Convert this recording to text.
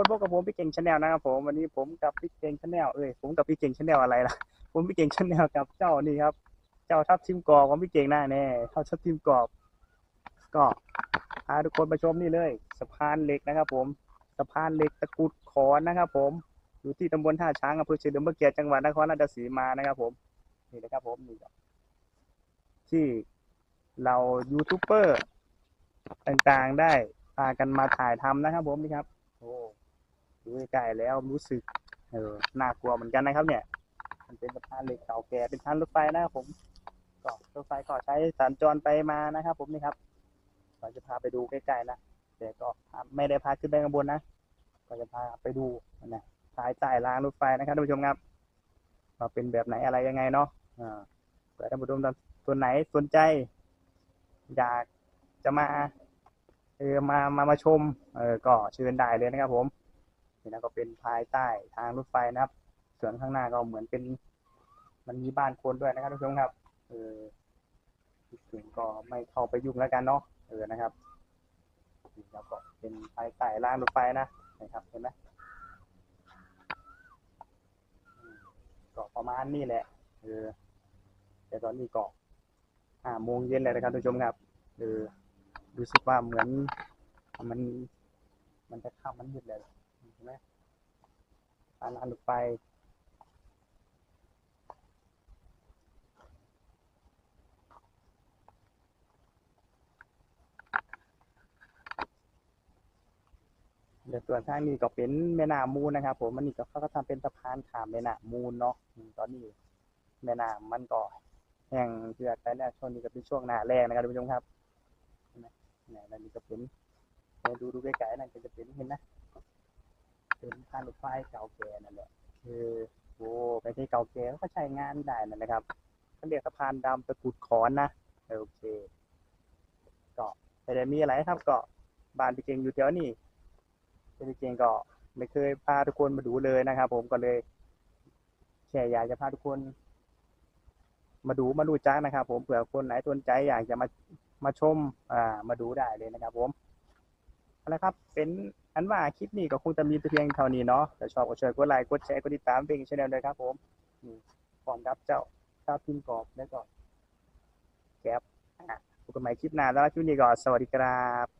คนพบกับผมพี่เก่งชาแนลนะครับผมวันนี้ผมกับพี่เก่งชาแนลเอ้ยผมกับพี่เก่งชาแนลอะไรล่ะ ผมพี่เก่งชาแนลกับเจ้านี่ครับ เจ้าทับทิมกรอบของพี่เก่งหน้าแน่เท่าทับทิมกรอบก็พาทุกคนมาชมนี่เลยสะพานเหล็กนะครับ ผมสะพานเหล็กตะกุดขอนนะครับผมอยู่ที่ตำบลท่าช้างอำเภอเฉลิมพระเกียรติจังหวัดนครราชสีมานะครับ ผมนี่นะครับผมนี่ที่เรายูทูบเบอร์ต่างๆได้พากันมาถ่ายทำนะครับ ผมนี่ครับ อ้ดูใกล้ๆแล้วรู้สึกเออน่ากลัวเหมือนกันนะครับ เนี่ย มันเป็นสะพานเหล็กเก่าแก่เป็นทางรถไฟนะครับผมก็รถไฟก็ใช้สัญจรไปมานะครับ ผมนี่ครับเราจะพาไปดูใกล้ๆนะแต่ก็ไม่ได้พาขึ้นไปข้างบนนะก็จะพาไปดูนะสายใต้รางรถไฟนะครับท่านผู้ชมครับว่าเป็นแบบไหนอะไรยังไงเนาะอ่าเผื่อท่านผู้ชมตัวไหนสนใจ อยากจะมาเออมามามาชม เออก็เชิญได้เลยนะครับผม นี่นะก็เป็นภายใต้ทางรถไฟนะครับ ส่วนข้างหน้าก็เหมือนเป็น มันมีบ้านคนด้วยนะครับทุกท่านครับ เออถึงก็ไม่เข้าไปยุ่งแล้วกันเนาะเออนะครับแล้วก็เป็นภายใต้รางรถไฟนะนะครับเห็นไหมก็ประมาณนี้แหละเออแต่ตอนนี้ก็ห้าโมงเย็นเลยนะครับท่านผู้ชมครับเออรู้สึกว่าเหมือนมัน มันจะค่ำมันมืดเลย ห็นไหมทางรางรถไฟเดี๋ยวส่วนทางนี้ก็เป็นแม่น้ำมูลนะครับ ผมมันนี่ก็เขาก็ทำเป็นสะพานข้ามแม่น้ำมูลเนาะตอนนี้แม่น้ำมันก็แห้งเกือดไปแล้วช่วงนี้ก็เป็นช่วงหน้าแรงนะครับท่านผู้ชมครับเห็นไหมนี่ยนั่นนี่ก็เป็นดูดูใกล้ๆนั่นก็จะเป็นเห็นไหม เป็นทางรถไฟเก่าแก่นั่นแหละคือโอ้ไปที่เก่าแก่เขาก็ใช้งานได้นั่นนะครับเขาเรียกสะพานดำตะกุดขอนนะโอเคเก็ไม่ได้มีอะไรครับเก็บ้านพี่เก่งอยู่แถวนี้จริงๆก็ไม่เคยพาทุกคนมาดูเลยนะครับ ผมก็เลยแค่อยากจะพาทุกคน มาดูมาดูจ้านะครับ ผมเผื่อคนไหนสนใจอยากจะมามาชม อ่า มาดูได้เลยนะครับ ผมเอาละครับเป็น อันว่าคลิปนี้ก็คงจะมีแต่เพียงเท่านี้เนาะแต่ชอบก็ช่วยกดไลค์กดแชร์กดติดตามเป็นช่องเลยครับ ผมนี่พร้อมกับเจ้าเจ้าพิมพ์กรอบแล้วก็แคปอะพบกันใหม่คลิปหน้าแล้วคลิปนี้ก็สวัสดีครับ